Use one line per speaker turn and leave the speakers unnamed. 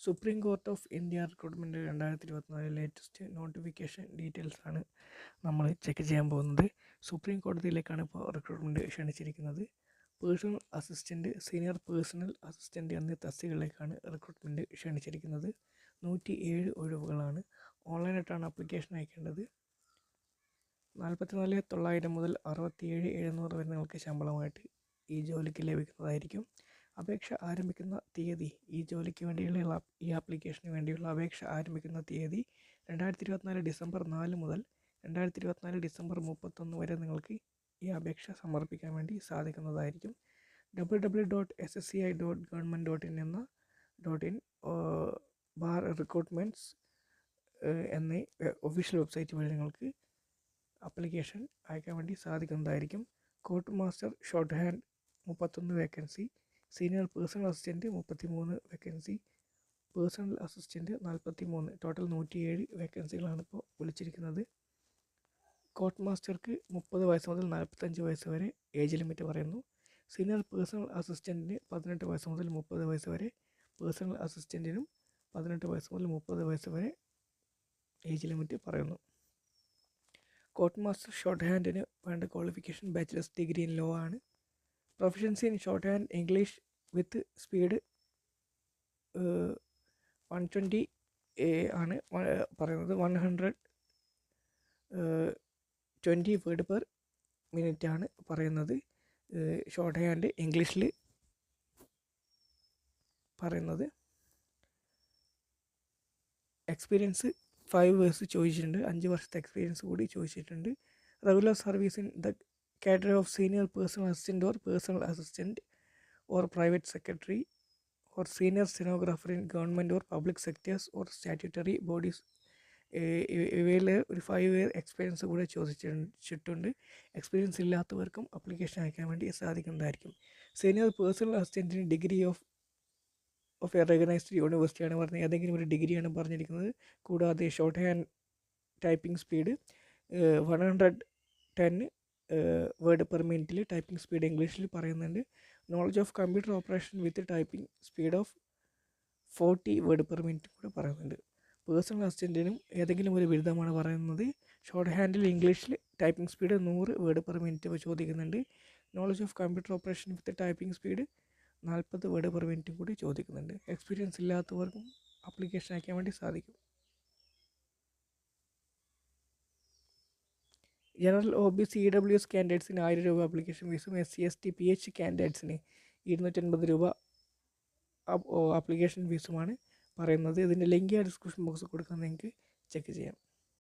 Supreme court of India recruitment രണ്ടായിരത്തി ഇരുപത്തിനാല് latest notification details ആണ് നമ്മൾ ചെക്ക് ചെയ്യാൻ പോകുന്നത്. സുപ്രീം കോടതിയിലേക്കാണ് ഇപ്പോൾ recruitment ക്ഷണിച്ചിരിക്കുന്നത്. Personal assistant senior personal assistant എന്നീ തസ്തികകളിലേക്കാണ് റിക്രൂട്ട്മെന്റ് ക്ഷണിച്ചിരിക്കുന്നത്. നൂറ്റി ഏഴ് ഒഴിവുകളാണ്. ഓൺലൈനായിട്ടാണ് അപ്ലിക്കേഷൻ അയക്കേണ്ടത്. നാൽപ്പത്തിനാല് തൊള്ളായിരം മുതൽ അറുപത്തിയേഴ് എഴുന്നൂറ് വരെ നിങ്ങൾക്ക് ശമ്പളമായിട്ട് ഈ ജോലിക്ക് ലഭിക്കുന്നതായിരിക്കും. അപേക്ഷ ആരംഭിക്കുന്ന തീയതി ഈ ജോലിക്ക് വേണ്ടിയുള്ള ഈ ആപ്ലിക്കേഷന് വേണ്ടിയുള്ള അപേക്ഷ ആരംഭിക്കുന്ന തീയതി രണ്ടായിരത്തി ഇരുപത്തിനാല് ഡിസംബർ നാല് മുതൽ രണ്ടായിരത്തി ഇരുപത്തിനാല് ഡിസംബർ മുപ്പത്തൊന്ന് വരെ നിങ്ങൾക്ക് ഈ അപേക്ഷ സമർപ്പിക്കാൻ വേണ്ടി സാധിക്കുന്നതായിരിക്കും. W W dot S S C I dot government dot in എന്ന ഡോട്ട് ഇൻ ബാർ റിക്രൂട്ട്മെന്റ്സ് എന്ന ഒഫീഷ്യൽ വെബ്സൈറ്റ് വഴി നിങ്ങൾക്ക് അപ്ലിക്കേഷൻ അയക്കാൻ വേണ്ടി സാധിക്കുന്നതായിരിക്കും. കോട്ട് മാസ്റ്റർ ഷോർട്ട് ഹാൻഡ് മുപ്പത്തൊന്ന് വേക്കൻസി സീനിയർ പേഴ്സണൽ അസിസ്റ്റന്റ് മുപ്പത്തി മൂന്ന് വേക്കൻസി പേഴ്സണൽ അസിസ്റ്റന്റ് നാൽപ്പത്തി മൂന്ന് ടോട്ടൽ നൂറ്റിയേഴ് വേക്കൻസികളാണ് ഇപ്പോൾ വിളിച്ചിരിക്കുന്നത്. കോട്ട് മാസ്റ്റർക്ക് മുപ്പത് വയസ്സ് മുതൽ നാൽപ്പത്തഞ്ച് വയസ്സ് വരെ ഏജ് ലിമിറ്റ് പറയുന്നു. സീനിയർ പേഴ്സണൽ അസിസ്റ്റന്റിന് പതിനെട്ട് വയസ്സ് മുതൽ മുപ്പത് വയസ്സ് വരെ പേഴ്സണൽ അസിസ്റ്റന്റിനും പതിനെട്ട് വയസ്സ് മുതൽ മുപ്പത് വയസ്സ് വരെ ഏജ് ലിമിറ്റ് പറയുന്നു. കോട്ട് മാസ്റ്റർ ഷോർട്ട് ഹാൻഡിന് വേണ്ട qualification bachelor's degree in law ആണ്. Proficiency in shorthand English with speed one twenty ആണ് പറയുന്നത് one hundred twenty word per minute ആണ് പറയുന്നത്. ഷോർട്ട് ഹാൻഡ് ഇംഗ്ലീഷിൽ പറയുന്നത്. എക്സ്പീരിയൻസ് ഫൈവ് ഇയേഴ്സ് ചോദിച്ചിട്ടുണ്ട്. അഞ്ച് വർഷത്തെ എക്സ്പീരിയൻസ് കൂടി ചോദിച്ചിട്ടുണ്ട്. Regular service in the category of senior personal assistant or personal assistant or private secretary or senior stenographer in government or public sectors or statutory bodies ഇവയിൽ ഒരു five year experience കൂടെ ചോദിച്ചിട്ടുണ്ട്. Experience ഇല്ലാത്തവർക്കും application അയക്കാൻ വേണ്ടി സാധിക്കുന്നതായിരിക്കും. Senior personal അസിസ്റ്റന്റിന് degree of of a recognised യൂണിവേഴ്സിറ്റിയാണ് പറഞ്ഞത്. ഏതെങ്കിലും ഒരു ഡിഗ്രിയാണ് പറഞ്ഞിരിക്കുന്നത്. കൂടാതെ shorthand typing speed one hundred ten word per മിനിറ്റിൽ ടൈപ്പിംഗ് സ്പീഡ് ഇംഗ്ലീഷിൽ പറയുന്നുണ്ട്. Knowledge of computer operation with typing speed of forty word per minute കൂടെ പറയുന്നുണ്ട്. പേഴ്സണൽ അസിസ്റ്റന്റിനും ഏതെങ്കിലും ഒരു ബിരുദമാണ് പറയുന്നത്. ഷോർട്ട് ഹാൻഡിൽ ഇംഗ്ലീഷിൽ ടൈപ്പിംഗ് സ്പീഡ് നൂറ് വേർഡ് പെർ മിനിറ്റ് ചോദിക്കുന്നുണ്ട്. Knowledge of computer operation with typing speed നാൽപ്പത് വേർഡ് പെർ മിനിറ്റും കൂടി ചോദിക്കുന്നുണ്ട്. എക്സ്പീരിയൻസ് ഇല്ലാത്തവർക്കും അപ്ലിക്കേഷൻ അയക്കാൻ വേണ്ടി സാധിക്കും. General O B C W S കാൻഡിഡേറ്റ്സിന് ആയിരം രൂപ ആപ്ലിക്കേഷൻ ഫീസും S C S T P H കാൻഡിഡേറ്റ്സിന് ഇരുന്നൂറ്റൻപത് രൂപ ആപ്ലിക്കേഷൻ ഫീസുമാണ് പറയുന്നത്. ഇതിന്റെ ലിങ്ക് ഡിസ്ക്രിപ്ഷൻ ബോക്സിൽ കൊടുക്കാൻ നിങ്ങൾക്ക് ചെക്ക് ചെയ്യാം.